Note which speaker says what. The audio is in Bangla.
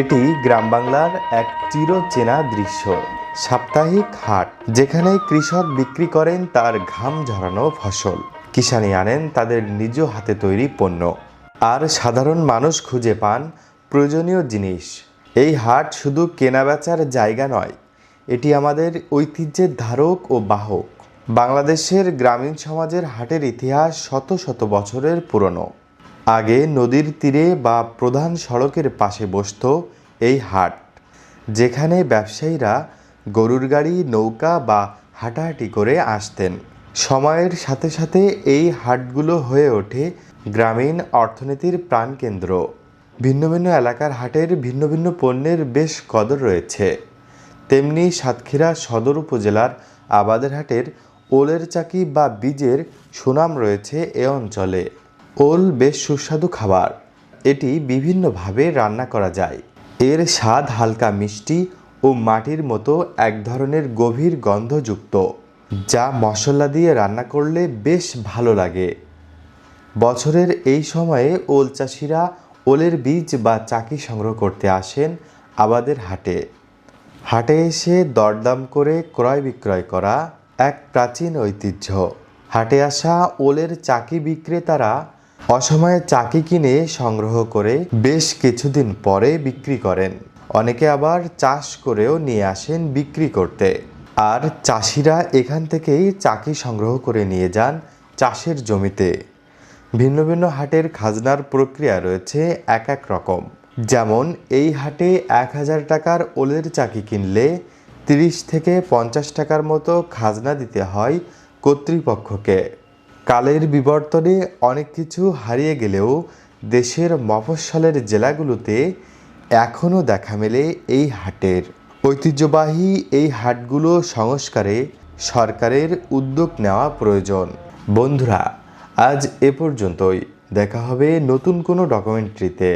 Speaker 1: এটি গ্রাম বাংলার এক চিরচেনা দৃশ্য, সাপ্তাহিক হাট, যেখানে কৃষক বিক্রি করেন তার ঘাম ঝরানো ফসল। কিষানি আনেন তাদের নিজ হাতে তৈরি পণ্য। আর সাধারণ মানুষ খুঁজে পান প্রয়োজনীয় জিনিস। এই হাট শুধু কেনাবেচার জায়গা নয়, এটি আমাদের ঐতিহ্যের ধারক ও বাহক। বাংলাদেশের গ্রামীণ সমাজের হাটের ইতিহাস শত শত বছরের পুরনো। আগে নদীর তীরে বা প্রধান সড়কের পাশে বসত এই হাট, যেখানে ব্যবসায়ীরা গরুর গাড়ি, নৌকা বা হাঁটাহাঁটি করে আসতেন। সময়ের সাথে সাথে এই হাটগুলো হয়ে ওঠে গ্রামীণ অর্থনীতির প্রাণকেন্দ্র। ভিন্ন ভিন্ন এলাকার হাটের ভিন্ন ভিন্ন পণ্যের বেশ কদর রয়েছে। তেমনি সাতক্ষীরা সদর উপজেলার আবাদের হাটের ওলের চাকি বা বীজের সুনাম রয়েছে এ অঞ্চলে। ওল বেশ সুস্বাদু খাবার। এটি বিভিন্নভাবে রান্না করা যায়। এর স্বাদ হালকা মিষ্টি ও মাটির মতো এক ধরনের গভীর গন্ধযুক্ত, যা মশলা দিয়ে রান্না করলে বেশ ভালো লাগে। বছরের এই সময়ে ওল চাষিরা ওলের বীজ বা চাকি সংগ্রহ করতে আসেন আবাদের হাটে। হাটে এসে দরদাম করে ক্রয় বিক্রয় করা এক প্রাচীন ঐতিহ্য। হাটে আসা ওলের চাকি বিক্রেতারা অসময়ে চাকি কিনে সংগ্রহ করে বেশ কিছুদিন পরে বিক্রি করেন। অনেকে আবার চাষ করেও নিয়ে আসেন বিক্রি করতে। আর চাষিরা এখান থেকেই চাকি সংগ্রহ করে নিয়ে যান চাষের জমিতে। ভিন্ন ভিন্ন হাটের খাজনার প্রক্রিয়া রয়েছে এক এক রকম। যেমন, এই হাটে এক হাজার টাকার ওলের চাকি কিনলে তিরিশ থেকে পঞ্চাশ টাকার মতো খাজনা দিতে হয় কর্তৃপক্ষকে। কালের বিবর্তনে অনেক কিছু হারিয়ে গেলেও দেশের মফস্বলের জেলাগুলোতে এখনও দেখা মেলে এই হাটের। ঐতিহ্যবাহী এই হাটগুলো সংস্কারে সরকারের উদ্যোগ নেওয়া প্রয়োজন। বন্ধুরা, আজ এ পর্যন্তই। দেখা হবে নতুন কোনো ডকুমেন্টারিতে